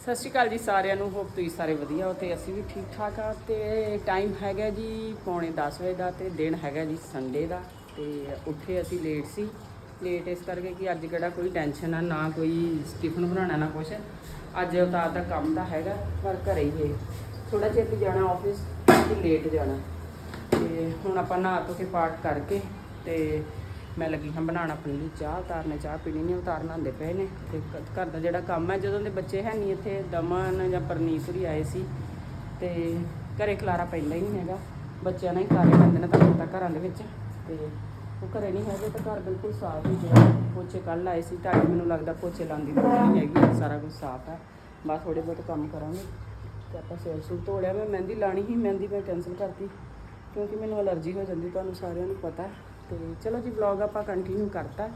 ਸਤਿ ਸ਼੍ਰੀ ਅਕਾਲ ਜੀ ਸਾਰਿਆਂ ਨੂੰ, ਹੋਪ ਤੁਸੀਂ ਸਾਰੇ ਵਧੀਆ ਹੋ ਤੇ ਅਸੀਂ ਵੀ ਠੀਕ ਠਾਕ ਆ ਤੇ ਟਾਈਮ ਹੈਗਾ ਜੀ ਪੌਣੇ 10 ਵਜੇ ਦਾ ਤੇ ਦਿਨ ਹੈਗਾ ਜੀ ਸੰਡੇ ਦਾ ਤੇ ਉੱਠੇ ਅਸੀਂ ਲੇਟ ਸੀ। ਲੇਟ ਇਸ ਕਰਕੇ ਕਿ ਅੱਜ ਕਿਹੜਾ ਕੋਈ ਟੈਨਸ਼ਨ ਆ, ਨਾ ਕੋਈ ਸਟੀਫਨ ਬਣਾਉਣਾ, ਨਾ ਕੁਛ। ਅੱਜ ਉਤਾਰ ਦਾ ਕੰਮ ਤਾਂ ਹੈਗਾ, ਪਰ ਘਰੇ ਹੀ ਹੈ ਥੋੜਾ ਚਿਰ ਜਾਣਾ ਆਫਿਸ ਤੇ ਲੇਟ ਜਾਣਾ। ਤੇ ਹੁਣ ਆਪਾਂ ਨਹਾ ਧੋ ਕੇ ਪਾਠ ਕਰਕੇ ਤੇ ਮੈਂ ਲੱਗੀ ਹਾਂ ਬਣਾਉਣਾ ਆਪਣੇ ਲਈ ਚਾਹ ਉਤਾਰਨੇ, ਚਾਹ ਪੀਣੀ ਨਹੀਂ ਉਤਾਰਨਾ ਹੁੰਦੇ ਪਏ ਨੇ। ਤੇ ਘਰ ਦਾ ਜਿਹੜਾ ਕੰਮ ਹੈ, ਜਦੋਂ ਦੇ ਬੱਚੇ ਹੈ ਨਹੀਂ ਇੱਥੇ, ਦਮਨ ਜਾਂ ਪਰਨੀਤੁਰੀ ਆਏ ਸੀ, ਤੇ ਘਰੇ ਖਲਾਰਾ ਪੈਂਦਾ ਹੀ ਨਹੀਂ ਹੈਗਾ। ਬੱਚਿਆਂ ਨਾਲ ਹੀ ਖਲਾਰੇ ਪੈਂਦੇ ਨੇ ਤਾਂ ਪਤਾ ਘਰਾਂ ਦੇ ਵਿੱਚ। ਤੇ ਉਹ ਘਰੇ ਨਹੀਂ ਹੈਗੇ, ਤਾਂ ਘਰ ਬਿਲਕੁਲ ਸਾਫ਼ ਹੀ ਪਿਆ ਪੋਚੇ ਕੱਲ ਆਏ ਸੀ ਤਾਂ ਮੈਨੂੰ ਲੱਗਦਾ ਪੋਚੇ ਲਾਉਂਦੀ ਨਹੀਂ ਹੈਗੀ, ਸਾਰਾ ਕੁਝ ਸਾਫ਼ ਹੈ। ਬਸ ਥੋੜੇ ਬਹੁਤ ਕੰਮ ਕਰਾਂਗੇ। ਤੇ ਆਪਾਂ ਸਿਰ ਸੂਰ ਧੋ ਲਿਆ, ਮੈਂ ਮਹਿੰਦੀ ਲਾਣੀ ਸੀ, ਮਹਿੰਦੀ ਮੈਂ ਕੈਨਸਲ ਕਰਤੀ, ਕਿਉਂਕਿ ਮੈਨੂੰ ਅਲਰਜੀ ਹੋ ਜਾਂਦੀ, ਤੁਹਾਨੂੰ ਸਾਰਿਆਂ ਨੂੰ ਪਤਾ ਤੇ ਚਲੋ ਜੀ ਵਲੌਗ ਆਪਾਂ ਕੰਟੀਨਿਊ ਕਰਤਾ।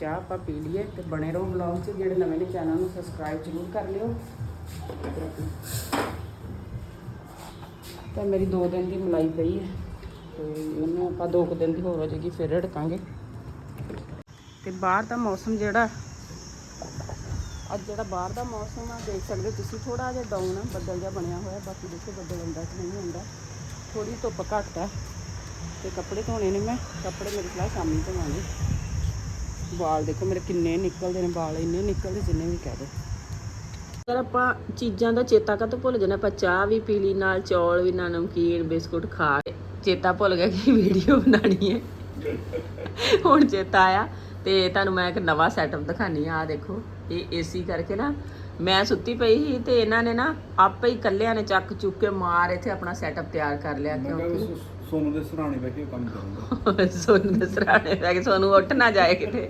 ਚਾਹ ਆਪਾਂ ਪੀ ਲਈਏ ਤੇ ਬਣੇ ਰਹੋ ਵਲੌਗ 'ਚ, ਜਿਹੜੇ ਨਵੇਂ ਨੇ ਚੈਨਲ ਨੂੰ ਸਬਸਕ੍ਰਾਈਬ ਜ਼ਰੂਰ ਕਰ ਲਿਓ। ਤਾਂ ਮੇਰੀ 2 ਦਿਨ ਦੀ ਮਲਾਈ ਪਈ ਹੈ ਤੇ ਇਹਨੂੰ ਆਪਾਂ 2 ਦਿਨ ਦੀ ਹੋਰ ਹੋ ਜਾਏਗੀ, ਫਿਰ ਰੜਕਾਂਗੇ। ਤੇ ਬਾਹਰ ਦਾ ਮੌਸਮ ਜਿਹੜਾ, ਅੱਜ ਜਿਹੜਾ ਬਾਹਰ ਦਾ ਮੌਸਮ ਆ, ਦੇਖ ਸਕਦੇ ਹੋ ਤੁਸੀਂ ਥੋੜਾ ਜਿਹਾ ਡਾਊਨ ਆ, ਬੱਦਲ ਜਿਹਾ ਬਣਿਆ ਹੋਇਆ, ਬਾਕੀ ਦੇਖੋ ਬੱਦਲ ਹੁੰਦਾ ਕਿ ਨਹੀਂ ਹੁੰਦਾ। ਥੋੜੀ ਧੁੱਪ ਘੱਟ ਹੈ ਤੇ ਕੱਪੜੇ ਧੋਣੇ ਨੇ ਮੈਂ, ਕੱਪੜੇ ਮੇਰੇ ਖਿਆਲ ਸ਼ਾਮੀ ਧੋਵਾਂਗੇ। ਵਾਲ ਦੇਖੋ ਮੇਰੇ ਕਿੰਨੇ ਨਿਕਲਦੇ ਨੇ, ਵਾਲ ਇੰਨੇ ਨਿਕਲਦੇ ਜਿੰਨੇ ਵੀ ਕਹਿ ਦੋ। ਅਗਰ ਆਪਾਂ ਚੀਜ਼ਾਂ ਦਾ ਚੇਤਾ ਕਾ ਭੁੱਲ ਜਾਣਾ ਆਪਾਂ ਚਾਹ ਵੀ ਪੀ ਲਈ, ਨਾਲ ਚੌਲ ਵੀ, ਨਾਲ ਨਮਕੀਨ, ਬਿਸਕੁਟ ਖਾ ਚੇਤਾ ਭੁੱਲ ਗਿਆ ਕਿ ਵੀਡੀਓ ਬਣਾਣੀ ਹੈ। ਹੁਣ ਚੇਤਾ ਆਇਆ ਤੇ ਤੁਹਾਨੂੰ ਮੈਂ ਇੱਕ ਨਵਾਂ ਸੈਟਅਪ ਦਿਖਾਨੀ ਆ ਆਹ ਦੇਖੋ। ਇਹ ਏਸੀ ਕਰਕੇ ਨਾ ਮੈਂ ਸੁੱਤੀ ਪਈ ਸੀ ਤੇ ਇਹਨਾਂ ਨੇ ਨਾ ਆਪੇ ਹੀ ਕੱਲਿਆਂ ਨੇ ਚੱਕ ਚੁੱਕ ਕੇ ਮਾਰ ਇੱਥੇ ਆਪਣਾ ਸੈਟਅਪ ਤਿਆਰ ਕਰ ਲਿਆ, ਕਿਉਂਕਿ ਸੋਨੂੰ ਦੇ ਸਰਾਣੇ ਬਹਿ ਕੇ ਕੰਮ ਕਰੂੰਗਾ। ਸੋਨੂੰ ਦੇ ਸਰਾਣੇ ਪੈ ਕੇ ਸੋਨੂੰ ਉੱਠ ਨਾ ਜਾਏ ਕਿਤੇ।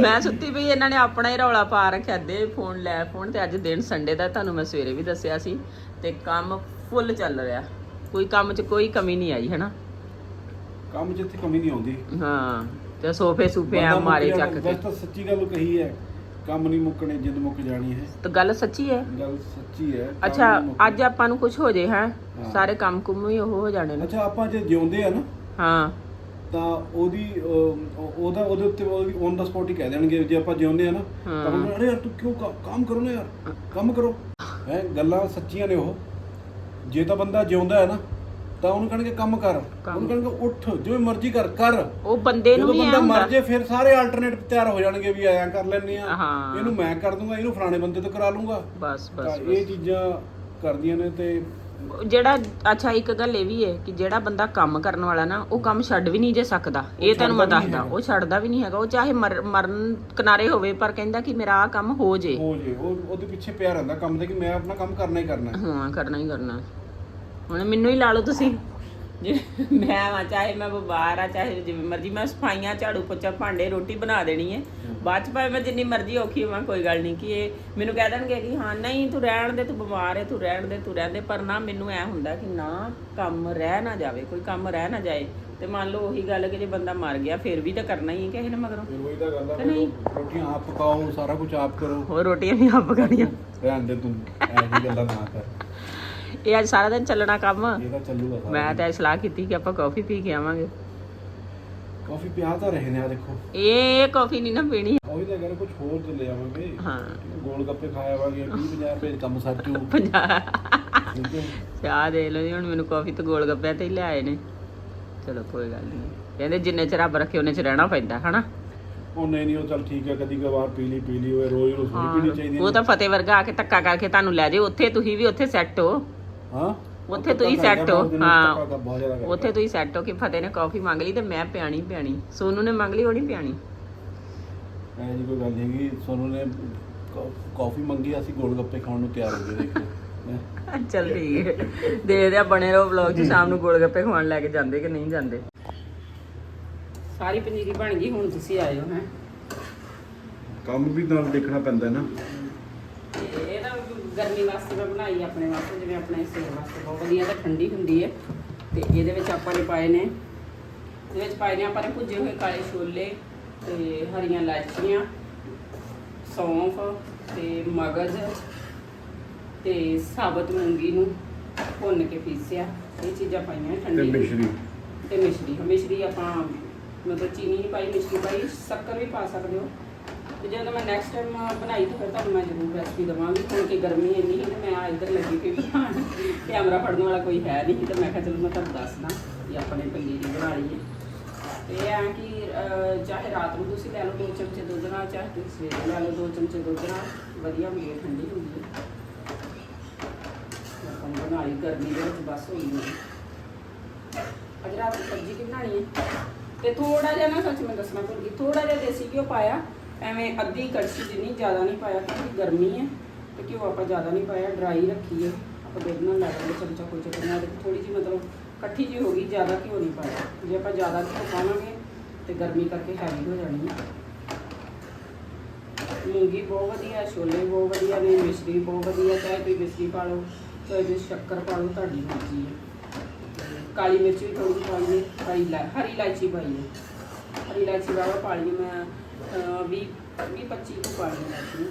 ਮੈਂ ਸੁੱਤੀ ਪਈ ਇਹਨਾਂ ਨੇ ਆਪਣਾ ਹੀ ਰੌਲਾ ਪਾ ਰੱਖਿਆ ਦੇ ਫੋਨ ਲੈ ਫੋਨ ਤੇ ਅੱਜ ਦਿਨ ਸੰਡੇ ਦਾ ਤੁਹਾਨੂੰ ਮੈਂ ਸਵੇਰੇ ਵੀ ਦੱਸਿਆ ਸੀ ਤੇ ਕੰਮ ਫੁੱਲ ਚੱਲ ਰਿਹਾ। ਕੋਈ ਕੰਮ 'ਚ ਕੋਈ ਕਮੀ ਨਹੀਂ ਆਈ ਹੈਨਾ? ਕੰਮ 'ਚ ਇੱਥੇ ਕਮੀ ਨਹੀਂ ਆਉਂਦੀ। ਹਾਂ ਤੇ ਸੋਫੇ ਸੂਫੇ ਆ ਬੰਦਾ ਮੁੱਕ ਮਾਰੇ ਜਾਣਾ, ਚੱਕ ਕੇ। ਵੈਸੇ ਤਾਂ ਸੱਚੀ ਗੱਲ ਕਹੀ ਹੈ। ਕੰਮ ਨਹੀਂ ਮੁੱਕਣੇ ਜਿੰਦ ਮੁੱਕ ਜਾਣੀ ਹੈ। ਤਾਂ ਗੱਲ ਸੱਚੀ ਹੈ? ਗੱਲ ਸੱਚੀ ਹੈ ਕੰਮ ਅੱਛਾ ਨਹੀਂ ਮੁੱਕਣੇ। ਅੱਜ ਆਪਾਂ ਨੂੰ ਕੁਝ ਹੋ ਜੇ ਹੈ। ਸਾਰੇ ਕੰਮ ਕੁੰਮ ਹੀ ਉਹ ਹੋ ਜਾਣੇ ਨੇ। ਅੱਛਾ ਆਪਾਂ ਜੇ ਜਿਉਂਦੇ ਆ ਨਾ ਹਾਂ। ਤਾਂ ਉਹਦੀ ਅਹ, ਉਹਦਾ ਉਹਦੇ ਉੱਤੇ ਉਹਦੀ ਔਨ ਦਾ ਸਪੌਟ ਹੀ ਕਹਿ ਦੇਣਗੇ ਜੇ ਆਪਾਂ ਜਿਉਂਦੇ ਆ ਨਾ। ਤਾਂ ਅਰੇ ਯਾਰ ਤੂੰ ਕਿਉਂ ਕ- ਕੰਮ ਕਰੋ ਨਾ ਯਾਰ ਕੰਮ ਕਰੋ। ਹੈ ਗੱਲਾਂ ਸੱਚੀਆਂ ਨੇ ਉਹ। ਜੇ ਤਾਂ ਬੰਦਾ ਜਿਉਂਦਾ ਹੈ ਨਾ ਤਾਂ ਉਹਨੂੰ ਕਹਿਣਗੇ ਕੰਮ ਕਰ। ਉਹਨੂੰ ਕਹਿਣਗੇ ਉੱਠ ਜਿਵੇਂ ਮਰਜ਼ੀ ਕਰ ਕਰ। ਉਹ ਬੰਦੇ ਨੂੰ ਜਦੋਂ ਵੀ ਐਂ ਬੰਦਾ ਮਰ ਜੇ ਫਿਰ ਸਾਰੇ ਆਲਟਰਨੇਟ ਤਿਆਰ ਹੋ ਜਾਣਗੇ ਵੀ ਐਂ ਕਰ ਲੈਣੇ ਆ। ਇਹਨੂੰ ਮੈਂ ਕਰ ਦੂੰਗਾ ਇਹਨੂੰ ਫਲਾਣੇ ਬੰਦੇ ਤੋਂ ਕਰਾ ਲੂੰਗਾ। ਬਸ ਬਸ ਇਹ ਚੀਜ਼ਾਂ ਕਰਦੀਆਂ ਨੇ ਤੇ ਜਿਹੜਾ ਅੱਛਾ ਇੱਕ ਗੱਲ ਇਹ ਵੀ ਹੈ ਕਿ ਜਿਹੜਾ ਬੰਦਾ ਕੰਮ ਕਰਨ ਵਾਲਾ ਨਾ ਉਹ ਕੰਮ ਛੱਡ ਵੀ ਨਹੀਂ ਜੇ ਸਕਦਾ। ਇਹ ਤੁਹਾਨੂੰ ਮੈਂ ਦੱਸਦਾ ਉਹ ਛੱਡਦਾ ਵੀ ਨਹੀਂ ਹੈਗਾ। ਉਹ ਚਾਹੇ ਮਰ- ਮਰਨ ਕਿਨਾਰੇ ਹੋਵੇ ਪਰ ਕਹਿੰਦਾ ਕਿ ਮੇਰਾ ਆ ਕੰਮ ਹੋ ਜੇ। ਹੋ ਜੇ ਉਹ ਉਹਦੇ ਪਿੱਛੇ ਪਿਆ ਰਹਿੰਦਾ ਕੰਮ ਦੇ ਕਿ ਮੈਂ ਆਪਣਾ ਕੰਮ ਕਰਨਾ ਹੀ ਕਰਨਾ। ਹਾਂ ਕਰਨਾ ਹੀ ਕਰਨਾ। ਹੁਣ ਮੈਨੂੰ ਹੀ ਲਾ ਲਓ ਤੁਸੀਂ। ਜੇ ਮੈਂ ਆ ਚਾਹੇ ਮੈਂ ਬਿਮਾਰ ਆ ਚਾਹੇ ਜਿਵੇਂ ਮਰਜ਼ੀ ਮੈਂ ਸਫਾਈਆਂ ਝਾੜੂ ਪੋਚਾ ਭਾਂਡੇ ਰੋਟੀ ਬਣਾ ਦੇਣੀ ਹੈ। ਬਾਅਦ ਚ ਭਾਵੇਂ ਮੈਂ ਜਿੰਨੀ ਮਰਜ਼ੀ ਔਖੀ ਹੋਵਾਂ ਕੋਈ ਗੱਲ ਨਹੀਂ ਕਿ ਇਹ ਮੈਨੂੰ ਕਹਿ ਦੇਣਗੇ ਕਿ ਹਾਂ ਨਹੀਂ ਤੂੰ ਰਹਿਣ ਦੇ ਤੂੰ ਬਿਮਾਰ ਹੈ ਤੂੰ ਰਹਿਣ ਦੇ ਤੂੰ ਰਹਿਣ ਦੇ ਪਰ ਨਾ ਮੈਨੂੰ ਐ ਹੁੰਦਾ ਕਿ ਨਾ ਕੰਮ ਰਹਿ ਨਾ ਜਾਵੇ ਕੋਈ ਕੰਮ ਰਹਿ ਨਾ ਜਾਏ। ਤੇ ਮੰਨ ਲਓ ਉਹੀ ਗੱਲ ਕਿ ਜੇ ਬੰਦਾ ਮਰ ਗਿਆ ਫਿਰ ਵੀ ਤਾਂ ਕਰਨਾ ਹੀ ਹੈ ਕਿਸੇ ਨੇ ਮਗਰੋਂ। ਫਿਰ ਉਹੀ ਤਾਂ ਗੱਲ ਆ ਨਹੀਂ? ਰੋਟੀਆਂ ਆਪ ਪਕਾਓ ਸਾਰਾ ਕੁਝ ਆਪ ਕਰੋ। ਹੋਰ ਰੋਟੀਆਂ ਵੀ ਆਪ ਕਰਨੀਆਂ। ਰਹਿਣ ਦੇ ਤੂੰ ਐਂ ਦੀ ਗੱਲਾਂ ਨਾ ਕਰ। ਇਹ ਅੱਜ ਸਾਰਾ ਦਿਨ ਚੱਲਣਾ ਕੰਮ। ਇਹ ਤਾਂ ਚੱਲੂਗਾ ਸਾਰਾ ਮੈਂ ਤਾਂ ਇਹ ਸਲਾਹ ਕੀਤੀ ਕਿ ਆਪਾਂ ਕਾਫੀ ਪੀ ਕੇ ਆਵਾਂਗੇ। ਕਾਫੀ ਪਿਆ ਤਾਂ ਰਹੇ ਨੇ ਆ ਦੇਖੋ। ਇਹ ਕਾਫੀ ਨਹੀਂ ਨਾ ਪੀਣੀ। ਉਹੀ ਤਾਂ ਗੱਲ ਕੁਝ ਹੋਰ ਚ ਲੈ ਆਵਾਂਗੇ। ਹਾਂ। ਗੋਲ ਗੱਪੇ ਖਾਇਆ ਆਵਾਂਗੇ 20 50 ਰੁਪਏ 'ਚ ਕੰਮ ਸਰ ਜੂ ਪੰਜਾਹ। ਠੀਕ ਹੈ। ਚਾਹ ਦੇ ਲਓ ਜੀ ਹੁਣ ਮੈਨੂੰ ਕਾਫੀ ਤੇ ਗੋਲ ਗੱਪਿਆਂ ਤੇ ਹੀ ਲਿਆਏ ਨੇ। ਚਲੋ ਕੋਈ ਗੱਲ ਨਹੀਂ ਕਹਿੰਦੇ ਜਿੰਨੇ ਚਿਰ ਰੱਬ ਰੱਖੇ ਉਹਨੇ ਚ ਰਹਿਣਾ ਪੈਂਦਾ ਹਨਾ? ਉਹ ਨਹੀਂ ਨਹੀਂ ਉਹ ਚੱਲ ਠੀਕ ਹੈ ਕਦੀ ਕਵਾਰ ਪੀ ਲਈ ਪੀ ਲਈ ਉਹ ਰੋਜ਼ ਰੋਜ਼ ਨਹੀਂ ਪੀਣੀ ਚਾਹੀਦੀ ਉਹ ਤਾਂ ਫਤਿਹ ਵਰਗਾ ਆ ਕੇ ਧੱਕਾ ਕਰਕੇ ਤੁਹਾਨੂੰ ਲੈ ਜੇ ਉੱਥੇ ਤੁਸੀਂ ਵੀ ਉੱਥੇ ਸੈੱਟ ਹੋ। ਹਾਂ? ਉੱਥੇ ਤੁਸੀਂ set ਹੋ, ਹਾਂ। ਉੱਥੇ ਤੁਸੀਂ ਸੈੱਟ ਹੋ ਕਿ ਫਤਿਹ ਨੇ ਕਾਫੀ ਮੰਗ ਲਈ ਤੇ ਮੈਂ ਪਿਆਣੀ ਪਿਆਣੀ। ਸੋਨੂ ਨੇ ਮੰਗ ਲਈ ਉਹ ਨਹੀਂ ਪਿਆਣੀ। ਐ ਜੀ ਕੋਈ ਗੱਲ ਨਹੀਂ ਸੋਨੂੰ ਨੇ ਕੌਫੀ ਮੰਗੀ ਅਸੀਂ ਗੋਲ ਗੱਪੇ ਖਾਣ ਨੂੰ ਤਿਆਰ ਹੋ ਗਏ ਦੇਖੋ। ਚੱਲ ਠੀਕ ਹੈ। ਦੇ ਦਿਆ ਬਣੇ ਰਹੋ ਵਲੌਗ 'ਚ ਸ਼ਾਮ ਨੂੰ ਗੋਲ ਗੱਪੇ ਖਵਾਉਣ ਲੈ ਕੇ ਜਾਂਦੇ ਕਿ ਨਹੀਂ ਜਾਂਦੇ। ਸਾਰੀ ਪਨੀਰੀ ਬਣ ਗਈ ਹੁਣ ਤੁਸੀਂ ਆਏ ਹੋ। ਹੈ ਕੰਮ ਵੀ ਨਾਲ ਦੇਖਣਾ ਪੈਂਦਾ ਹੈ ਨਾ। ਤਾਂ ਗਰਮੀ ਵਾਸਤੇ ਮੈਂ ਬਣਾਈ ਆਪਣੇ ਵਾਸਤੇ ਜਿਵੇਂ ਆਪਣੇ ਸਿਰ ਵਾਸਤੇ ਬਹੁਤ ਵਧੀਆ ਤਾਂ ਠੰਡੀ ਹੁੰਦੀ ਹੈ। ਤੇ ਇਹਦੇ ਵਿੱਚ ਆਪਾਂ ਨੇ ਪਾਏ ਨੇ ਇਹਦੇ ਵਿੱਚ ਪਾਏ ਨੇ ਆਪਾਂ ਨੇ ਭੁੱਜੇ ਹੋਏ ਕਾਲੇ ਛੋਲੇ ਤੇ ਹਰੀਆਂ ਇਲਾਚੀਆਂ ਸੌਂਫ ਤੇ ਮਗਜ਼ ਤੇ ਸਾਬਤ ਮੂੰਗੀ ਨੂੰ ਭੁੰਨ ਕੇ ਪੀਸਿਆ। ਇਹ ਚੀਜ਼ਾਂ ਪਾਈਆਂ ਤੇ ਠੰਡੀ ਮਿਸ਼ਰੀ। ਤੇ ਮਿਸ਼ਰੀ ਮਿਸ਼ਰੀ ਆਪਾਂ ਮਤਲਬ ਚੀਨੀ ਨਹੀਂ ਪਾਈ ਮਿਸ਼ਰੀ ਪਾਈ ਸ਼ੱਕਰ ਵੀ ਪਾ ਸਕਦੇ ਹੋ। ਤੇ ਜਦੋਂ ਮੈਂ ਨੈਕਸਟ ਟਾਈਮ ਬਣਾਈ ਤਾਂ ਫਿਰ ਤੁਹਾਨੂੰ ਮੈਂ ਜ਼ਰੂਰ ਰੈਸਪੀ ਦਵਾਂਗੀ। ਕਿਉਂਕਿ ਗਰਮੀ ਇੰਨੀ ਸੀ ਤੇ ਮੈਂ ਇੱਧਰ ਲੱਗੀ ਪਈ ਬਣਾਉਣ ਕੈਮਰਾ ਫੜਨ ਵਾਲਾ ਕੋਈ ਹੈ ਨਹੀਂ ਸੀ ਤੇ ਮੈਂ ਕਿਹਾ ਚਲੋ ਮੈਂ ਤੁਹਾਨੂੰ ਦੱਸਦਾ ਕਿ ਆਪਣੇ ਪੰਜੀਰੀ ਬਣਾ ਲਈਏ। ਤੇ ਇਹ ਆ ਕਿ ਚਾਹੇ ਰਾਤ ਨੂੰ ਤੁਸੀਂ ਲੈ ਲਓ ਦੋ ਚਮਚੇ ਦੁੱਧ ਨਾਲ, ਚਾਹੇ ਤੁਸੀਂ ਸਵੇਰੇ ਲੈ ਲਓ ਦੋ ਚਮਚੇ ਦੁੱਧ ਨਾਲ, ਵਧੀਆ ਹੁੰਦੀ ਹੈ ਠੰਡੀ ਹੁੰਦੀ ਹੈ। ਆਪਾਂ ਨੇ ਗਰਮੀ ਦੇ ਵਿੱਚ ਬਸ ਹੋਈ ਨਹੀਂ ਅੱਜ ਰਾਤ ਨੂੰ ਸਬਜ਼ੀ ਕੀ ਬਣਾਣੀ ਹੈ? ਤੇ ਥੋੜਾ ਜਿਹਾ ਨਾ, ਸੱਚ ਮੈਂ ਦੱਸਣਾ ਭੁੱਲ ਗਈ ਥੋੜਾ ਜਿਹਾ ਦੇਸੀ ਘਿਓ ਪਾਇਆ ਐਵੇਂ ਅੱਧੀ ਕੜਛੀ ਜਿੰਨੀ ਜ਼ਿਆਦਾ ਨਹੀਂ ਪਾਇਆ, ਕਿਉਂਕਿ ਗਰਮੀ ਹੈ, ਤੇ ਘਿਓ ਆਪਾਂ ਜ਼ਿਆਦਾ ਨਹੀਂ ਪਾਇਆ ਡਰਾਈ ਰੱਖੀ ਹੈ ਆਪਾਂ ਦੁੱਧ ਨਾਲ ਲਾ ਲਾਂਗੇ ਚਮਚਾ ਕੋਈ ਚੱਕਰ ਨਾਲ ਥੋੜੀ ਜਿਹੀ ਮਤਲਬ ਇਕੱਠੀ ਜਿਹੀ ਹੋ ਗਈ, ਜ਼ਿਆਦਾ ਘਿਓ ਨਹੀਂ ਪਾਇਆ। ਜੇ ਆਪਾਂ ਜ਼ਿਆਦਾ ਘਿਓ ਪਾਵਾਂਗੇ, ਤੇ ਗਰਮੀ ਕਰਕੇ ਹੈਵੀ ਹੋ ਜਾਣੀ ਹੈ। ਮੂੰਗੀ ਬਹੁਤ ਵਧੀਆ, ਛੋਲੇ ਬਹੁਤ ਵਧੀਆ ਨੇ, ਮਿਸ਼ਰੀ ਬਹੁਤ ਵਧੀਆ, ਚਾਹੇ ਤੁਸੀਂ ਮਿਸ਼ਰੀ ਪਾ ਲਓ, ਚਾਹੇ ਤੁਸੀਂ ਸ਼ੱਕਰ ਪਾ ਲਓ, ਤੁਹਾਡੀ ਮਰਜ਼ੀ ਹੈ। ਕਾਲੀ ਮਿਰਚ ਵੀ ਥੋੜੀ ਜਿਹੀ ਪਾਈ ਹੈ, ਹਰੀ ਹਰੀ ਇਲਾਇਚੀ ਪਾਈਏ ਹਰੀ ਇਲਾਇਚੀ ਵਾਲਾ ਪਾ ਲਈ ਮੈਂ ਅਹ, ਵੀਹ ਵੀਹ 25 ਕੁ ਪਾ ਲਈ ਇਲਾਇਚੀ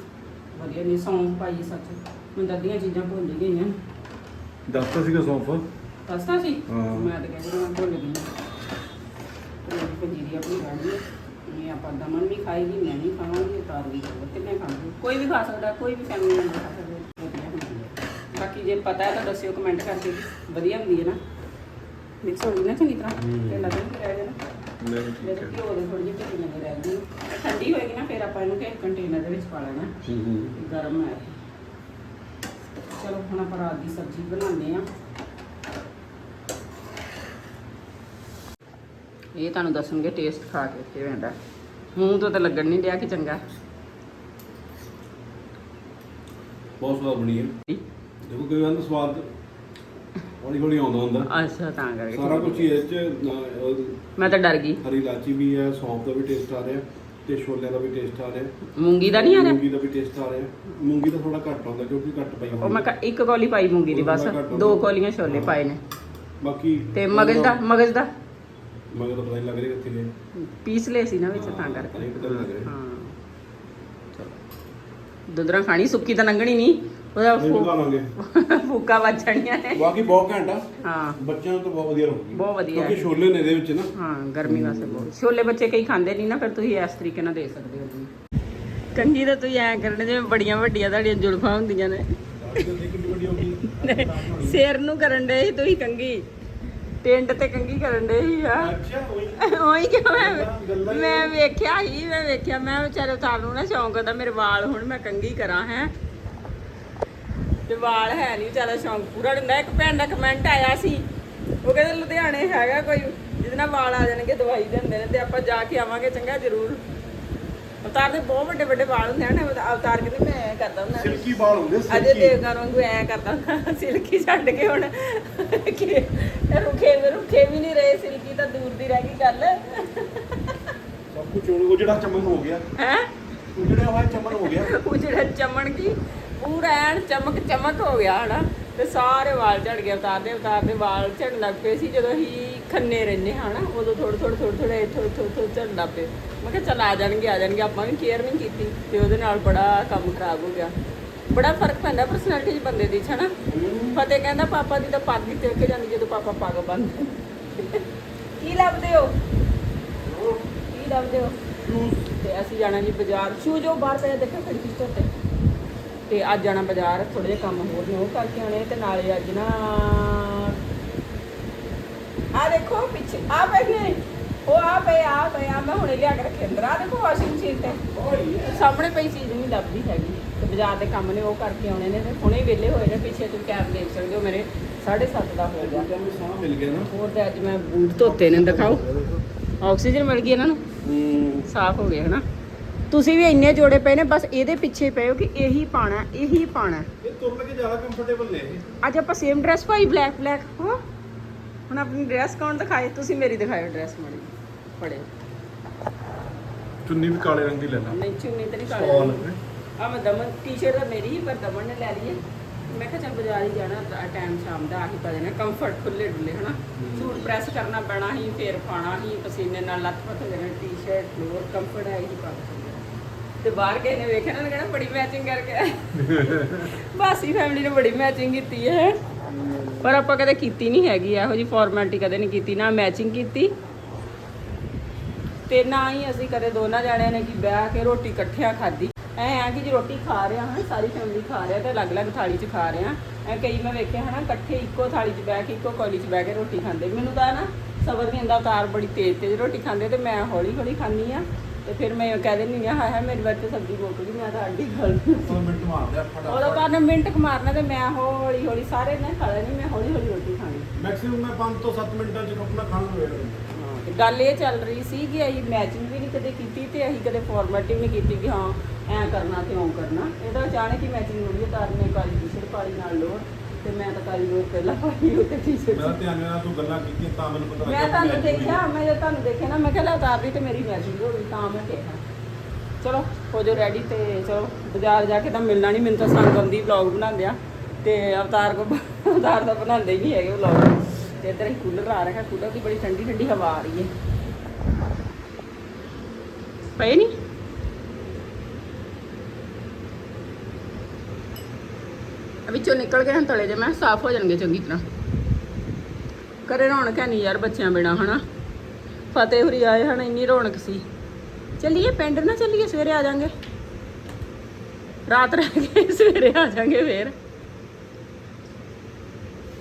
ਵਧੀਆ ਨਹੀਂ ਸੌਂਫ ਪਾਈ ਹੈ ਸੱਚ। ਮੈਨੂੰ ਤਾਂ ਅੱਧੀਆਂ ਚੀਜ਼ਾਂ ਭੁੱਲ ਹੀ ਗਈਆਂ ਦੱਸਤਾ ਸੀਗਾ ਸੌਂਫ? ਦੱਸਦਾ ਸੀ? ਹਾਂ। ਮੈਂ ਤਾਂ ਕਹਿੰਦੀ ਮੈਂ ਭੁੱਲ ਗਈ ਤੇ ਮੇਰੀ ਪੰਜੀਰੀ ਆਪਣੀ ਰਹਿਣੀ ਹੈ ਇਹ ਆਪਾਂ ਦਮਨ ਵੀ ਖਾਏਗੀ ਮੈਂ ਵੀ ਖਾਵਾਂਗੀ ਉਤਾਰ ਵੀ ਖਾਊਗਾ ਕਿੰਨੇ ਖਾਣਗੇ? ਕੋਈ ਵੀ ਖਾ ਸਕਦਾ ਕੋਈ ਵੀ ਫੈਮਿਲੀ ਮੈਂਬਰ ਖਾ ਸਕਦਾ ਵਧੀਆ ਹੁੰਦੀ ਹੈ। ਬਾਕੀ ਜੇ ਪਤਾ ਹੈ ਤਾਂ ਦੱਸਿਓ ਕਮੈਂਟ ਕਰਕੇ। ਵਧੀਆ ਹੁੰਦੀ ਹੈ ਨਾ। ਮਿਕਸ ਹੋ ਗਈ ਨਾ ਚੰਗੀ ਤਰ੍ਹਾਂ। ਤੇ ਰਹਿ ਜਾਣਾ ਨਹੀਂ ਜਦੋਂ ਘਿਓ ਦੇ ਥੋੜੀ ਜਿਹੀ ਭੁੱਜੀਆਂ ਦੇ ਰਹਿ ਗਈ। ਠੰਡੀ ਹੋਏਗੀ ਨਾ ਫਿਰ ਆਪਾਂ ਇਹਨੂੰ ਕਿ ਕੰਟੇਨਰ ਦੇ ਵਿੱਚ ਪਾ ਲੈਣਾ। ਹੂੰ ਹੂੰ। ਗਰਮ ਹੈ ਚਲੋ ਹੁਣ ਆਪਾਂ ਰਾਤ ਦੀ ਸਬਜ਼ੀ ਬਣਾਉਂਦੇ ਆ ਇਹ ਤੁਹਾਨੂੰ ਦੱਸਣਗੇ ਟੇਸਟ ਖਾ ਕੇ ਕਿਵੇਂ ਦਾ ਮੂੰਹ ਤੋਂ ਤਾਂ ਲੱਗਣ ਨਹੀਂ ਡਿਆ ਕਿ ਚੰਗਾ। ਬਹੁਤ ਸਵਾਦ ਬਣੀ ਹੈ। ਦੇਖੋ ਕੋਈ ਵਾਰ ਸਵਾਦ। ਹੌਲੀ ਹੌਲੀ ਆਉਂਦਾ ਹੁੰਦਾ ਅੱਛਾ ਤਾਂ ਕਰਕੇ। ਸਾਰਾ ਕੁਝ ਹੀ ਇਹ ਚ ਨਾ, ਉਹ ਮੈਂ ਤਾਂ ਡਰ ਗਈ। ਹਰੀ ਇਲਾਚੀ ਵੀ ਹੈ ਸੌਂਫ ਦਾ ਵੀ ਟੇਸਟ ਆ ਰਿਹਾ ਤੇ ਛੋਲਿਆਂ ਦਾ ਵੀ ਟੇਸਟ ਆ ਰਿਹਾ। ਮੂੰਗੀ ਦਾ ਨਹੀਂ ਆ ਰਿਹਾ? ਮੂੰਗੀ ਦਾ ਵੀ ਟੇਸਟ ਆ ਰਿਹਾ। ਮੂੰਗੀ ਦਾ ਥੋੜਾ ਘੱਟ ਆਉਂਦਾ ਕਿਉਂਕਿ ਘੱਟ ਪਈ ਉਹ ਹੋਈ ਮੈਂ ਕ- ਇੱਕ ਕੌਲੀ ਪਾਈ ਮੂੰਗੀ ਦੀ ਬਸ। ਦੋ ਕੌਲੀਆਂ ਛੋਲੇ ਪਾਏ ਨੇ। ਬਾਕੀ ਤੇ ਮਗਜ਼ ਦਾ ਮਗਜ਼ ਦਾ। ਮਗਜ਼ ਦਾ? ਪਤਾ ਨਹੀਂ ਲੱਗ ਰਿਹਾ ਕਿੱਥੇ ਗਏ ਪੀਸ ਲਏ ਸੀ ਨਾ ਵਿੱਚ ਤਾਂ ਹਾਂ, ਕਰਕੇ। ਨਹੀਂ ਪਤਾ ਲੱਗ ਰਿਹਾ। ਹਾਂ। ਚਲੋ। ਦੁੱਧਰਾ ਖਾਣੀ ਸੁੱਕੀ ਤਾਂ ਲੰਘਣੀ ਨਹੀਂ। ਉਹਦਾ ਨਹੀਂ ਫੂ- ਫੂਕਾ ਵੱਜਣੀਆਂ ਨੇ। ਬਾਕੀ ਬਹੁਤ ਘੈਂਟ ਆ। ਹਾਂ। ਬੱਚਿਆਂ ਨੂੰ ਤਾਂ ਬਹੁਤ ਵਧੀਆ ਰਹੂਗੀ ਬਹੁਤ ਵਧੀਆ ਕਿਉਂਕਿ। ਛੋਲੇ ਨੇ ਇਹਦੇ ਵਿੱਚ ਨਾ। ਹਾਂ ਗਰਮੀ ਵਾਸਤੇ ਬਹੁਤ। ਛੋਲੇ ਬੱਚੇ ਕਈ ਖਾਂਦੇ ਨਹੀਂ ਨਾ ਫਿਰ ਤੁਸੀਂ ਇਸ ਤਰੀਕੇ ਨਾਲ ਦੇ ਸਕਦੇ ਹੋ ਜੀ। ਕੰਗੀ ਤਾਂ ਤੁਸੀਂ ਐ ਕਰਨੇ ਜਿਵੇਂ ਬੜੀਆਂ ਵੱਡੀਆਂ ਤੁਹਾਡੀਆਂ ਜੁਲਫਾਂ ਹੁੰਦੀਆਂ ਨੇ। ਸਿਰ ਨੂੰ ਕਰਨ ਦੇ ਸੀ ਤੁਸੀਂ ਕੰਗੀ ਟਿੰਡ ਤੇ ਕੰਗੀ ਕਰਨ ਦੇ ਸੀ ਆ ਅੱਛਾ ਉਹੀ। ਕਿ ਮੈਂ ਮੈਂ ਵੇਖਿਆ ਹੀ ਮੈਂ ਵੇਖਿਆ। ਮੈਂ ਵਿਚਾਰੇ ਤੁਹਾਨੂੰ ਨਾ ਸ਼ੌਂਕ ਹੁੰਦਾ ਮੇਰੇ ਵਾਲ ਹੁਣ ਮੈਂ ਕੰਗੀ ਕਰਾਂ ਹੈ। ਤੇ ਵਾਲ ਹੈ ਨਹੀਂ ਵਿਚਾਰਾ ਸ਼ੌਂਕ ਪੂਰਾ। ਹੁੰਦਾ ਇੱਕ ਭੈਣ ਦਾ ਕਮੈਂਟ ਆਇਆ ਸੀ। ਉਹ ਕਹਿੰਦੇ ਲੁਧਿਆਣੇ ਹੈਗਾ ਕੋਈ ਜਿਹਦੇ ਨਾਲ ਵਾਲ ਆ ਜਾਣਗੇ ਦਵਾਈ ਦਿੰਦੇ ਨੇ ਤੇ ਆਪਾਂ ਜਾ ਕੇ ਆਵਾਂਗੇ ਚੰਗਾ ਜ਼ਰੂਰ। ਅਵਤਾਰ ਦੇ ਬਹੁਤ ਵੱਡੇ ਵੱਡੇ ਵਾਲ ਹੁੰਦੇ ਹਨ ਅਵ- ਅਵਤਾਰ ਕਹਿੰਦੇ ਮੈਂ ਐਂ ਕਰਦਾ ਹੁੰਦਾ। ਸਿਲਕੀ ਬਾਲ ਹੁੰਦੇ ਅਜੇ ਸਿਲਕੀ ਦੇਵਗਨ ਵਾਂਗੂ ਐ ਕਰਦਾ ਹੁੰਦਾ ਸਿਲਕੀ ਛੱਡ ਕੇ ਹੁਣ। ਕਿ ਰੁਕੇ ਰੁਕੇ ਵੀ ਨਹੀਂ ਰਹੇ ਸਿਲਕੀ ਤਾਂ ਦੂਰ ਦੀ ਰਹਿ ਗਈ ਗੱਲ। ਸਭ ਕੁਝ ਉਹ ਜਿਹੜਾ ਚਮਨ ਹੋ ਗਿਆ। ਹੈ? ਉਹ ਜਿਹੜਾ ਹੋਇਆ ਚਮਨ ਹੋ ਗਿਆ। ਉਹ ਜਿਹੜਾ ਚਮਣ ਕੀ? ਪੂਰਾ ਐਨ ਚਮਕ ਚਮਕ ਹੋ ਗਿਆ ਹਨਾ, ਤੇ ਸਾਰੇ ਵਾਲ ਝੜ ਗਏ ਉਤਾਰ ਦੇ ਵਾਲ ਝੜਨ ਲੱਗ ਪਏ ਸੀ, ਜਦੋਂ ਹੀ ਖੰਨੇ ਰਹਿੰਦੇ ਹਨਾ, ਉਦੋਂ ਥੋੜੇ ਥੋੜੇ ਥੋੜੇ ਥੋੜੇ ਇੱਥੋਂ ਇੱਥੋਂ ਇੱਥੋਂ ਝੜਨ ਲੱਗ ਪਏ। ਮੈਂ ਕਿਹਾ ਚੱਲ ਆ ਜਾਣਗੇ ਆ ਜਾਣਗੇ, ਆਪਾਂ ਵੀ ਕੇਅਰ ਨਹੀਂ ਕੀਤੀ, ਤੇ ਉਹਦੇ ਨਾਲ ਬੜਾ ਕੰਮ ਖਰਾਬ ਹੋ ਗਿਆ। ਬੜਾ ਫ਼ਰਕ ਪੈਂਦਾ ਪਰਸਨੈਲਿਟੀ ਚ ਬੰਦੇ ਦੀ 'ਚ ਹਨਾ? ਫਤਿਹ ਕਹਿੰਦਾ ਪਾਪਾ ਦੀ ਤਾਂ ਪੱਗ ਹੀ ਟੇਕ ਜਾਂਦੀ, ਜਦੋਂ ਪਾਪਾ ਪੱਗ ਬੰਨ੍ਹਦੇ ਕੀ ਲੱਭਦੇ ਹੋ? ਕੀ ਲੱਭਦੇ ਹੋ? ਤੇ ਅਸੀਂ ਜਾਣਾ ਜੀ ਬਾਜ਼ਾਰ। ਸ਼ੂਜ਼ ਉਹ ਬਾਹਰ ਪਿਆ ਦੇਖੋ ਖੜੀ ਕਿਸ ਤੇ ਤੇ ਅੱਜ ਜਾਣਾ ਬਾਜ਼ਾਰ ਥੋੜੇ ਜਿਹੇ ਕੰਮ ਹੋਰ ਨੇ ਉਹ ਕਰਕੇ ਆਉਣੇ ਤੇ ਨਾਲੇ ਅੱਜ ਨਾ ਆ ਦੇਖੋ ਪਿੱਛੇ ਆ ਪਏ ਨੇ। ਉਹ ਆ ਪਏ ਆ ਪਏ ਆ ਮੈਂ ਹੁਣੇ ਲਿਆ ਕੇ ਰੱਖੇ। ਅੰਦਰ ਆ ਦੇਖੋ ਵਾਸ਼ਿੰਗ ਮਸ਼ੀਨ ਤੇ। ਸਾਹਮਣੇ ਪਈ ਚੀਜ਼ ਨਹੀਂ ਲੱਭਦੀ ਹੈਗੀ। ਤੇ ਬਾਜ਼ਾਰ ਦੇ ਕੰਮ ਨੇ ਉਹ ਕਰਕੇ ਆਉਣੇ ਨੇ ਤੇ ਹੁਣੇ ਵਿਹਲੇ ਹੋਏ ਨੇ ਪਿੱਛੇ ਤੁਸੀਂ ਟਾਈਮ ਦੇਖ ਸਕਦੇ ਹੋ ਮੇਰੇ 7:30 ਦਾ ਹੋ ਗਿਆ। ਤੁਹਾਨੂੰ ਸਾਹ ਮਿਲ ਗਿਆ ਨਾ ਹੋਰ ਤੇ ਅੱਜ ਮੈਂ ਬੂਟ ਧੋਤੇ ਨੇ ਦਿਖਾਓ। ਆਕਸੀਜਨ ਮਿਲ ਗਈ ਇਹਨਾਂ ਨੂੰ? ਸਾਫ਼ ਹੋ ਗਏ ਹਨਾ? ਤੁਸੀਂ ਵੀ ਇੰਨੇ ਜੋੜੇ ਪਏ ਨੇ ਬਸ ਇਹਦੇ ਪਿੱਛੇ ਪਏ ਹੋ ਕਿ ਇਹੀ ਪਾਣਾ ਇਹੀ ਪਾਣਾ। ਇਹ ਤੁਰਨ ਕੇ ਜ਼ਿਆਦਾ ਕੰਫਰਟੇਬਲ ਨੇ ਇਹ। ਅੱਜ ਆਪਾਂ ਸੇਮ ਡਰੈਸ ਪਾਈ ਬਲੈਕ ਬਲੈਕ ਹੋ? ਹੁਣ ਆਪਣੀ ਡਰੈਸ ਕੌਣ ਦਿਖਾਏ? ਤੁਸੀਂ ਮੇਰੀ ਦਿਖਾਇਓ ਡਰੈਸ ਮਾੜੀ ਪੜੇ ਚੁੰਨੀ ਵੀ ਕਾਲੇ ਰੰਗ ਦੀ ਲੈ ਲਾ। ਨਹੀਂ ਚੁੰਨੀ ਤੇ ਨਹੀਂ ਕਾਲੇ ਆ ਮੈਂ ਦਮਨ ਟੀ-ਸ਼ਰਟ ਤਾਂ ਮੇਰੀ ਹੀ ਪਰ ਦਮਨ ਨੇ ਲੈ ਲਈ ਹੈ। ਮੈਂ ਕਿਹਾ ਚੱਲ ਬਾਜ਼ਾਰ ਹੀ ਜਾਣਾ ਟਾਈਮ ਸ਼ਾਮ ਦਾ ਆਹੀ ਪਾ ਦੇਣਾ ਕੰਫਰਟ ਖੁੱਲੇ ਡੁੱਲੇ ਹਨਾ? ਸੂਟ ਪ੍ਰੈਸ ਕਰਨਾ ਪੈਣਾ ਹੀ ਫੇਰ ਪਾਣਾ ਹੀ ਪਸੀਨੇ ਨਾਲ ਲੱਤ-ਪੱਤ ਹੋ ਜਾਣਾ ਟੀ-ਸ਼ਰਟ ਲੋਅਰ ਕੰਫਰਟ ਹੈ ਹੀ ਪਾ ਤੇ ਬਾਹਰ ਗਏ ਨੇ ਵੇਖਿਆ ਨਾ ਕਹਿਣਾ ਬੜੀ ਮੈਚਿੰਗ ਕਰਕੇ। ਬਾਸੀ ਫੈਮਿਲੀ ਨੇ ਬੜੀ ਮੈਚਿੰਗ ਕੀਤੀ ਹੈ। ਪਰ ਆਪਾਂ ਕਦੇ ਕੀਤੀ ਨਹੀਂ ਹੈਗੀ, ਇਹੋ ਜੀ ਫਾਰਮੈਲਿਟੀ ਕਦੇ ਨਹੀਂ ਕੀਤੀ, ਨਾ ਮੈਚਿੰਗ ਕੀਤੀ। ਤੇ ਨਾ ਹੀ ਅਸੀਂ ਕਦੇ ਦੋਨਾਂ ਜਾਣਿਆਂ ਨੇ ਕੀ ਬਹਿ ਕੇ ਰੋਟੀ ਇਕੱਠਿਆਂ ਖਾਧੀ। ਐ ਆ ਕਿ ਜੇ ਰੋਟੀ ਖਾ ਰਿਹਾ ਹਾਂ, ਸਾਰੀ ਫੈਮਿਲੀ ਖਾ ਰਿਹਾ ਤੇ ਅਲੱਗ-ਅਲੱਗ ਥਾਲੀ 'ਚ ਖਾ ਰਿਹਾ। ਐ ਕਈ ਮੈਂ ਵੇਖਿਆ ਹਨਾ, ਇਕੱਠੇ ਇੱਕੋ ਥਾਲੀ 'ਚ ਬਹਿ ਕੇ, ਇੱਕੋ ਕੌਲੀ 'ਚ ਬਹਿ ਕੇ ਰੋਟੀ ਖਾਂਦੇ। ਮੈਨੂੰ ਤਾਂ ਨਾ ਸਬਰ ਨਹੀਂ ਆਉਂਦਾ ਉਤਾਰ ਬੜੀ ਤੇਜ਼ ਤੇਜ਼ ਰੋਟੀ ਖਾਂਦੇ ਤੇ ਮੈਂ ਹੌਲੀ-ਹੌਲੀ ਖਾਂਦੀ ਆ ਤੇ ਫਿਰ ਮੈਂ ਕਹਿ ਦਿੰਦੀ ਆ ਹਾਏ ਹਾਏ ਮੇਰੀ ਵਾਰ ਤੇ ਸਬਜ਼ੀ ਮੁੱਕ ਗਈ ਮੈਂ ਤਾਂ ਅੱਡੀ ਖਲ ਮਿੰਟ ਮਾਰਦੇ ਆ ਉਹਦਾ ਕਾਰਨ ਮਿੰਟ ਕੁ ਮਾਰਨਾ ਤੇ ਮੈਂ ਹੌਲੀ ਹੌਲੀ ਸਾਰੇ ਨੇ ਖਾ ਲੈਣੀ ਮੈਂ ਹੌਲੀ ਹੌਲੀ ਰੋਟੀ ਖਾਣੀ। ਮੈਕਸਿਮਮ ਮੈਂ 5 ਤੋਂ 7 ਮਿੰਟਾਂ ਚ ਆਪਣਾ ਖਾਣਾ ਹੋਇਆ ਤੇ ਗੱਲ ਇਹ ਚੱਲ ਰਹੀ ਸੀ ਕਿ ਅਸੀਂ ਮੈਚਿੰਗ ਵੀ ਨਹੀਂ ਕਦੇ ਕੀਤੀ ਤੇ ਅਸੀਂ ਕਦੇ ਫਾਰਮੈਟਿੰਗ ਨਹੀਂ ਕੀਤੀ ਕਿ ਹਾਂ ਐਂ ਕਰਨਾ ਤੇ ਉਹ ਕਰਨਾ। ਇਹਦਾ ਅਚਾਨਕ ਹੀ ਮੈਚਿੰਗ ਹੋ ਗਈ ਤਾਰ ਨੇ ਕਾਲੀ ਟੀ-ਸ਼ਰਟ ਪਾਲੀ ਨਾਲ ਲੋਰ ਤੇ ਮੈਂ ਤਾਂ ਕਾਲੀ ਲੋਰ ਪਹਿਲਾਂ ਪਾਈ ਉਹ ਤੇ ਮੇਰਾ ਟੀ-ਸ਼ਰਟ ਧਿਆਨ ਨਾਲ ਤੂੰ ਗੱਲਾਂ ਕੀਤੀਆਂ ਤਾਂ ਮੈਨੂੰ ਪਤਾ ਮੈਂ ਤੁਹਾਨੂੰ ਦੇਖਿਆ ਮੈਂ ਜਦ ਤੁਹਾਨੂੰ ਦੇਖਿਆ ਨਾ ਮੈਂ ਕਿਹਾ ਲੈ ਉਤਾਰਦੀ ਤੇ ਮੇਰੀ ਮੈਚਿੰਗ ਹੋ ਗਈ ਤਾਂ ਮੈਂ ਕਿਹਾ। ਚਲੋ ਹੋ ਜਾਓ ਰੈਡੀ ਤੇ ਚਲੋ ਬਾਜ਼ਾਰ ਜਾ ਕੇ ਤਾਂ ਮਿਲਣਾ ਨਹੀਂ ਮੈਨੂੰ ਤਾਂ ਸੰਗ ਆਉਂਦੀ ਵਲੌਗ ਬਣਾਉਂਦੇ ਆ ਤੇ ਅਵਤਾਰ ਕੋ ਅਵਤਾਰ ਤਾਂ ਬਣਾਉਂਦੇ ਹੀ ਨਹੀਂ ਹੈਗੇ ਵਲੌਗ ਤੇ ਇੱਧਰ ਹੀ ਕੂਲਰ ਆ ਰਿਹਾ ਕੂਲਰ ਦੀ ਬੜੀ ਠੰਡੀ ਠੰਡੀ ਹਵਾ ਆ ਰਹੀ ਹੈ। ਪਏ ਨਹੀਂ ਵਿੱਚੋਂ ਨਿਕਲ ਕੇ ਹਨ ਤਲੇ ਜੇ ਮੈਂ ਸਾਫ਼ ਹੋ ਜਾਣਗੇ ਚੰਗੀ ਤਰ੍ਹਾਂ। ਕਰੇ ਰੌਣਕ ਹੈ ਨਹੀਂ ਯਾਰ ਬੱਚਿਆਂ ਬਿਨਾ ਹਨਾ? ਫਤਿਹ ਹੁਰੀ ਆਏ ਹਨ ਇੰਨੀ ਰੌਣਕ ਸੀ। ਚੱਲੀਏ ਪਿੰਡ ਨਾ ਚੱਲੀਏ ਸਵੇਰੇ ਆ ਜਾਾਂਗੇ। ਰਾਤ ਰਹਿ ਕੇ ਸਵੇਰੇ ਆ ਜਾਾਂਗੇ ਫੇਰ।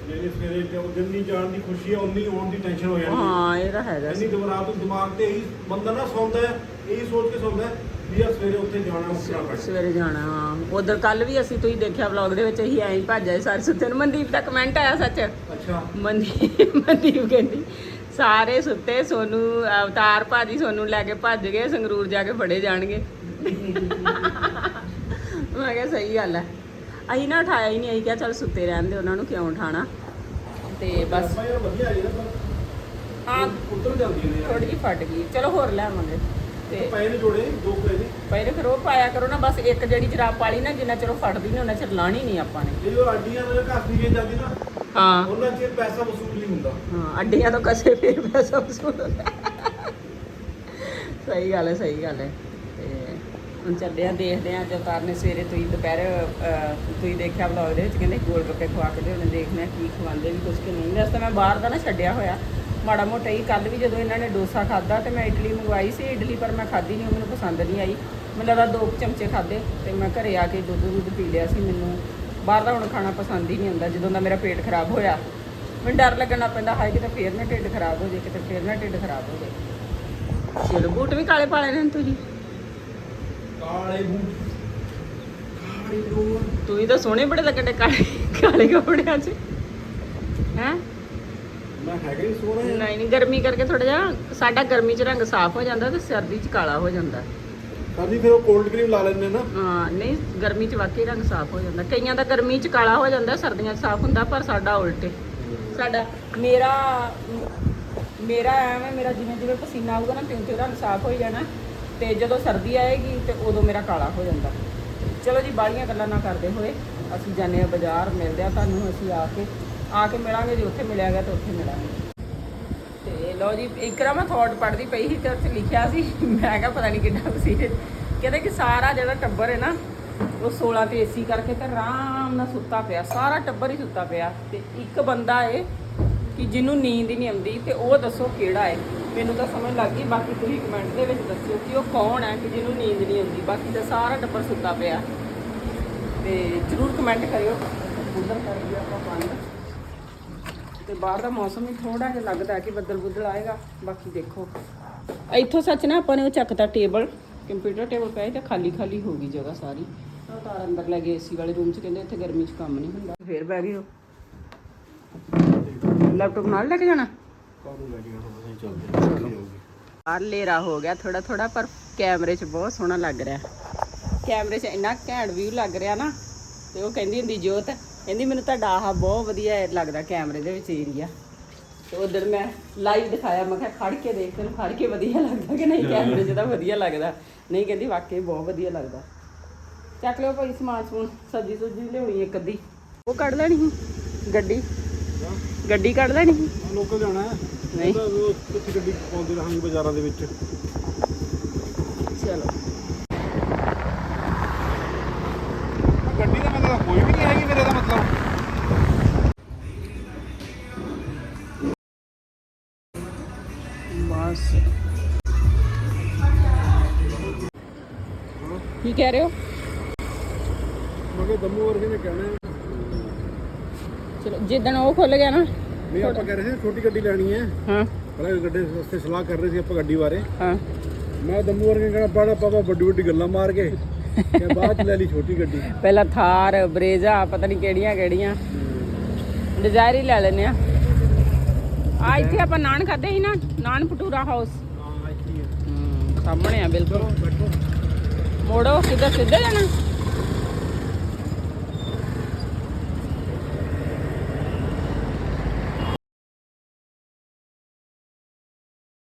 ਮੇਰੇ ਸਵੇਰੇ ਤੇ ਜਿੰਨੀ ਜਾਣ ਦੀ ਖੁਸ਼ੀ ਹੈ ਉਨੀ ਆਉਣ ਦੀ ਟੈਨਸ਼ਨ ਹੋ ਜਾਂਦੀ ਹੈ। ਇਹ ਤਾਂ ਹੈਗਾ ਇੰਨੀ ਦਬਰਾ ਤੋਂ ਦਿਮਾਗ ਤੇ ਇਹੀ ਬੰਦਾ ਨਾ ਸੌਂਦਾ ਹੈ ਇਹੀ ਸੋਚ ਕੇ ਸੌਂਦਾ ਹੈ ਵੀ ਆ ਸਵੇਰੇ ਉੱਥੇ ਜਾਣਾ ਉੱਠਣਾ ਪੈਣਾ। ਸਵੇਰੇ ਜਾਣਾ ਹਾਂ। ਉਧਰ ਕੱਲ ਵੀ ਅਸੀਂ ਤੁਸੀਂ ਦੇਖਿਆ ਵਲੌਗ ਦੇ ਵਿੱਚ ਅਸੀਂ ਐਂ ਹੀ ਭੱਜ ਆਏ ਸਾਰੇ ਸੁੱਤੇ ਨੂੰ। ਮਨਦੀਪ ਦਾ ਕਮੈਂਟ ਆਇਆ ਸੱਚ। ਅੱਛਾ। ਮਨਦੀਪ ਮਨਦੀਪ ਕਹਿੰਦੀ ਸਾਰੇ ਸੁੱਤੇ ਸੋਨੂੰ ਅਵਤਾਰ ਭਾਜੀ ਸੋਨੂੰ ਲੈ ਕੇ ਭੱਜ ਗਏ ਸੰਗਰੂਰ ਜਾ ਕੇ ਫੜੇ ਜਾਣਗੇ। ਮੈਂ ਕਿਹਾ ਸਹੀ ਗੱਲ ਹੈ। ਅਸੀਂ ਨਾ ਉਠਾਇਆ ਹੀ ਨਹੀਂ ਅਸੀਂ ਕਿਹਾ ਚੱਲ ਸੁੱਤੇ ਰਹਿਣ ਦੇ ਉਹਨਾਂ ਨੂੰ ਕਿਉਂ ਉਠਾਣਾ ਤੇ ਬਸ। ਆਪਾਂ ਯਾਰ ਵਧੀਆ ਹੈ ਨਾ ਪਰ ਹਾਂ। ਉੱਤਰ ਜਾਂਦੀ ਨੇ ਥੋੜੀ ਜਿਹੀ ਫਟ ਗਈ। ਚਲੋ ਹੋਰ ਲੈ ਆਵਾਂਗੇ। ਤੇ ਪਏ ਨੇ ਜੋੜੇ ਦੋ ਪਏ ਨੇ ਪਹਿਲੇ ਫਿਰ ਉਹ ਪਾਇਆ ਕਰੋ ਨਾ ਬਸ ਇੱਕ ਜਿਹੜੀ ਜਰਾਬ ਪਾਲੀ ਨਾ ਜਿੰਨਾ ਚਿਰ ਉਹ ਫਟਦੀ ਨਹੀਂ ਉਹਨਾਂ ਚਿਰ ਲਾਣੀ ਨਹੀਂ ਆਪਾਂ ਨੇ। ਇਹ ਜੋ ਅੱਡੀਆਂ ਨਾਲ ਘਰ ਦੀ ਜੇ ਜਾਂਦੀ ਨਾ ਹਾਂ। ਉਹਨਾਂ 'ਚ ਪੈਸਾ ਵਸੂਲ ਨਹੀਂ ਹੁੰਦਾ। ਹਾਂ ਅੱਡੀਆਂ ਤੋਂ ਕਸੇ ਫੇਰ ਪੈਸਾ ਵਸੂਲ ਸਹੀ ਗੱਲ ਹੈ ਸਹੀ ਗੱਲ ਹੈ। ਤੇ ਹੁਣ ਚੱਲਦੇ ਆ ਦੇਖਦੇ ਆ ਜਤਾਰ ਨੇ ਸਵੇਰੇ ਤੁਸੀਂ ਦੁਪਹਿਰ ਤੁਸੀਂ ਦੇਖਿਆ ਵਲੌਗ ਦੇ ਵਿੱਚ ਕਹਿੰਦੇ ਗੋਲ ਗੱਪੇ ਖਵਾ ਕੇ ਦੇ ਉਹਨੇ ਦੇਖਣਾ ਕੀ ਖਵਾਉਂਦੇ ਵੀ ਕੁਝ ਕਿ ਨਹੀਂ। ਵੈਸੇ ਤਾਂ ਮੈਂ ਬਾਹਰ ਦਾ ਨਾ ਛੱਡਿਆ ਹੋਇਆ। ਮਾੜਾ ਮੋਟਾ ਹੀ ਕੱਲ ਵੀ ਜਦੋਂ ਇਹਨਾਂ ਨੇ ਡੋਸਾ ਖਾਦਾ ਤੇ ਮੈਂ ਇਡਲੀ ਮੰਗਵਾਈ ਸੀ ਇਡਲੀ ਪਰ ਮੈਂ ਖਾਧੀ ਨਹੀਂ ਉਹ ਮੈਨੂੰ ਪਸੰਦ ਨਹੀਂ ਆਈ। ਮੈਨੂੰ ਲੱਗਾ ਦੋ ਚਮਚੇ ਖਾਦੇ ਤੇ ਮੈਂ ਘਰੇ ਆ ਕੇ ਦੁੱਧ ਦੁੱਧ ਪੀ ਲਿਆ ਸੀ ਮੈਨੂੰ ਬਾਹਰ ਦਾ ਹੁਣ ਖਾਣਾ ਪਸੰਦ ਹੀ ਨਹੀਂ ਹੁੰਦਾ ਜਦੋਂ ਦਾ ਮੇਰਾ ਪੇਟ ਖਰਾਬ ਹੋਇਆ। ਮੈਨੂੰ ਡਰ ਲੱਗਣਾ ਪੈਂਦਾ ਹਾਏ ਕਿਤੇ ਫੇਰ ਨਾ ਢਿੱਡ ਖਰਾਬ ਹੋ ਜਾਏ ਕਿਤੇ ਫੇਰ ਨਾ ਢਿੱਡ ਖਰਾਬ ਹੋ ਜਾਏ। ਚਲੋ ਬੂਟ ਵੀ ਕਾਲੇ ਪਾਲੇ ਨੇ ਤੁਸੀਂ ਕਾਲੇ ਬੂਟ। ਬੂਟ। ਤੁਸੀਂ ਤਾਂ ਸੋਹਣੇ ਬੜੇ ਲੱਗਣੇ ਕਾਲੇ ਕਾਲੇ ਕੱਪੜਿਆਂ 'ਚ। ਹੈ? ਹੈਗਾ ਸੋਹਣਾ। ਨਹੀਂ ਨਹੀਂ ਗਰਮੀ ਕਰਕੇ ਥੋੜਾ ਜਿਹਾ ਸਾਡਾ ਗਰਮੀ 'ਚ ਰੰਗ ਸਾਫ਼ ਹੋ ਜਾਂਦਾ ਤੇ ਸਰਦੀ 'ਚ ਕਾਲਾ ਹੋ ਜਾਂਦਾ। ਸਾਡੀ ਫਿਰ ਉਹ ਕੋਲਡ ਕਰੀਮ ਲਾ ਲੈਂਦੇ ਨਾ। ਹਾਂ ਨਹੀਂ ਗਰਮੀ 'ਚ ਵਾਕਈ ਰੰਗ ਸਾਫ਼ ਹੋ ਜਾਂਦਾ। ਕਈਆਂ ਦਾ ਗਰਮੀ 'ਚ ਕਾਲਾ ਹੋ ਜਾਂਦਾ ਸਰਦੀਆਂ 'ਚ ਸਾਫ਼ ਹੁੰਦਾ ਪਰ ਸਾਡਾ ਉਲਟੇ ਸਾਡਾ ਮੇਰਾ ਮੇਰਾ ਐਵੇਂ ਮੇਰਾ ਜਿਵੇਂ ਜਿਵੇਂ ਪਸੀਨਾ ਆਊਗਾ ਨਾ ਤਿੰਨ ਤਿੰਨ ਰੰਗ ਸਾਫ਼ ਹੋ ਜਾਣਾ। ਤੇ ਜਦੋਂ ਸਰਦੀ ਆਏਗੀ ਤੇ ਉਦੋਂ ਮੇਰਾ ਕਾਲਾ ਹੋ ਜਾਂਦਾ। ਚਲੋ ਜੀ ਬਾਹਲੀਆਂ ਗੱਲਾਂ ਨਾ ਕਰਦੇ ਹੋਏ। ਅਸੀਂ ਜਾਂਦੇ ਆ ਬਾਜ਼ਾਰ ਮਿਲਦੇ ਆ ਤੁਹਾਨੂੰ ਅਸੀਂ ਆ ਕੇ ਆ ਕੇ ਮਿਲਾਂਗੇ, ਜੇ ਉੱਥੇ ਮਿਲਿਆ ਗਿਆ ਤਾਂ ਉੱਥੇ ਮਿਲਾਂਗੇ। ਤੇ ਲਓ ਜੀ, ਇੱਕ ਨਾ ਮੈਂ ਥੋਟ ਪੜ੍ਹਦੀ ਪਈ ਸੀ ਤੇ ਉੱਥੇ ਲਿਖਿਆ ਸੀ। ਮੈਂ ਕਿਹਾ ਪਤਾ ਨਹੀਂ ਕਿੰਨਾ ਸੀ ਕਹਿੰਦੇ ਕਿ ਸਾਰਾ ਜਿਹੜਾ ਟੱਬਰ ਹੈ ਨਾ, ਉਹ 16 ਤੇ ਏਸੀ ਕਰਕੇ ਤੇ ਆਰਾਮ ਨਾਲ ਸੁੱਤਾ ਪਿਆ। ਸਾਰਾ ਟੱਬਰ ਹੀ ਸੁੱਤਾ ਪਿਆ। ਤੇ ਇੱਕ ਬੰਦਾ ਏ ਕਿ ਜਿਹਨੂੰ ਨੀਂਦ ਹੀ ਨਹੀਂ ਆਉਂਦੀ ਤੇ ਉਹ ਦੱਸੋ ਕਿਹੜਾ ਹੈ ਮੈਨੂੰ ਤਾਂ ਸਮਝ ਲੱਗ ਗਈ। ਬਾਕੀ ਤੁਸੀਂ ਕਮੈਂਟ ਦੇ ਵਿੱਚ ਦੱਸਿਓ ਕਿ ਉਹ ਕੌਣ ਹੈ ਕਿ ਜਿਹਨੂੰ ਨੀਂਦ ਨਹੀਂ ਆਉਂਦੀ। ਬਾਕੀ ਤਾਂ ਸਾਰਾ ਟੱਬਰ ਸੁੱਤਾ ਪਿਆ। ਤੇ ਜਰੂਰ ਕਮੈਂਟ ਕਰਿਓ। ਉਧਰ ਕਰ ਦਿਓ ਆਪਾਂ ਬੰਦ ਤੇ ਬਾਹਰ ਦਾ ਮੌਸਮ ਵੀ ਥੋੜਾ ਜਿਹਾ ਲੱਗਦਾ ਹੈ ਕਿ ਬੱਦਲ ਬੁੱਦਲ ਆਏਗਾ। ਬਾਕੀ ਦੇਖੋ। ਇੱਥੋਂ ਸੱਚ ਨਾ ਆਪਾਂ ਨੇ ਉਹ ਚੱਕਤਾ ਟੇਬਲ ਕੰਪਿਊਟਰ ਟੇਬਲ ਪਿਆ ਤੇ ਖਾਲੀ ਖਾਲੀ ਹੋ ਗਈ ਜਗ੍ਹਾ ਸਾਰੀ। ਉਹ ਤਾਰ ਅੰਦਰ ਲੈ ਗਏ ਏਸੀ ਵਾਲੇ ਰੂਮ 'ਚ ਕਹਿੰਦੇ ਇੱਥੇ ਗਰਮੀ 'ਚ ਕੰਮ ਨਹੀਂ ਹੁੰਦਾ। ਫੇਰ ਬਹਿ ਗਏ ਹੋ ਲੈਪਟਾਪ ਨਾਲ ਲੈ ਕੇ ਜਾਣਾ? ਬਾਹਰ ਹਨੇਰਾ ਹੋ ਗਿਆ ਥੋੜਾ ਥੋੜਾ ਪਰ ਕੈਮਰੇ 'ਚ ਬਹੁਤ ਸੋਹਣਾ ਲੱਗ ਰਿਹਾ। ਕੈਮਰੇ 'ਚ ਇੰਨਾ ਘੈਂਟ ਵਿਊ ਲੱਗ ਰਿਹਾ ਨਾ ਤੇ ਉਹ ਕਹਿੰਦੀ ਹੁੰਦੀ ਜੋਤ ਕਹਿੰਦੀ ਮੈਨੂੰ ਤੁਹਾਡਾ ਆਹ ਬਹੁਤ ਵਧੀਆ ਲੱਗਦਾ ਕੈਮਰੇ ਦੇ ਵਿੱਚ ਏਰੀਆ ਤੇ ਉਧਰ ਮੈਂ ਲਾਈਵ ਦਿਖਾਇਆ ਮੈਂ ਕਿਹਾ ਖੜ ਕੇ ਦੇਖ ਤੈਨੂੰ ਖੜ ਕੇ ਵਧੀਆ ਲੱਗਦਾ ਕਿ ਨਹੀਂ? ਕੈਮਰੇ 'ਚ ਤਾਂ ਵਧੀਆ ਲੱਗਦਾ। ਨਹੀਂ ਕਹਿੰਦੀ ਵਾਕਈ ਬਹੁਤ ਵਧੀਆ ਲੱਗਦਾ। ਚੱਕ ਲਿਓ ਭਾਈ ਸਮਾਨ ਸਮੂਨ ਸਬਜ਼ੀ ਸੁਬਜ਼ੀ ਲਿਆਉਣੀ ਇੱਕ ਅੱਧੀ। ਉਹ ਕੱਢ ਲੈਣੀ ਸੀ ਗੱਡੀ। ਗੱਡੀ ਕੱਢ ਲੈਣੀ ਸੀ। ਲੋਕਲ ਜਾਣਾ ਹੈ। ਨਹੀਂ। ਉਹ ਤਾਂ ਉਹ ਕਿੱਥੇ ਗੱਡੀ ਪਾਉਂਦੇ ਰਹਾਂਗੇ ਬਾਜ਼ਾਰਾਂ ਦੇ ਵਿੱਚ। ਚਲੋ। ਕੀ ਕਹਿ ਰਹੇ ਹੋ? ਮਗੇ ਦਮੂ ਵਰਗੇ ਨੇ ਕਹਿਣਾ ਚਲੋ ਜਿੱਦਣ ਉਹ ਖੁੱਲ ਗਿਆ ਨਾ ਨਹੀਂ ਆਪਾਂ ਕਹਿ ਰਹੇ ਸੀ ਛੋਟੀ ਗੱਡੀ ਲੈਣੀ ਹੈ। ਹਾਂ। ਪਹਿਲਾਂ ਗੱਡੀ ਵਾਸਤੇ ਸਲਾਹ ਕਰ ਰਹੇ ਸੀ ਆਪਾਂ ਗੱਡੀ ਬਾਰੇ। ਹਾਂ। ਮੈਂ ਦਮੂ ਵਰਗੇ ਕਹਿਣਾ ਪਾੜਾ ਪਾਪਾ ਵੱਡੀ ਵੱਡੀ ਗੱਲਾਂ ਮਾਰ ਕੇ ਤੇ ਬਾਅਦ ਚ ਲੈ ਲਈ ਛੋਟੀ ਗੱਡੀ। ਪਹਿਲਾਂ ਥਾਰ ਬਰੇਜ਼ਾ ਪਤਾ ਨਹੀਂ ਕਿਹੜੀਆਂ ਕਿਹੜੀਆਂ। ਡਿਜ਼ਾਇਰ ਹੀ ਲੈ ਲੈਨੇ ਆ ਆ ਇੱਥੇ ਆਪਾਂ ਨਾਨ ਖਾਦੇ ਸੀ ਨਾ ਨਾਨ ਭਟੂਰਾ ਹਾਊਸ ਹਾਂ ਇੱਥੇ ਹੀ ਹੈ। ਹਮ, ਸਾਹਮਣੇ ਆ ਬਿਲਕੁਲ। ਬੈਠੋ। ਮੋੜੋ ਸਿੱਧਾ ਸਿੱਧੇ ਜਾਣਾ।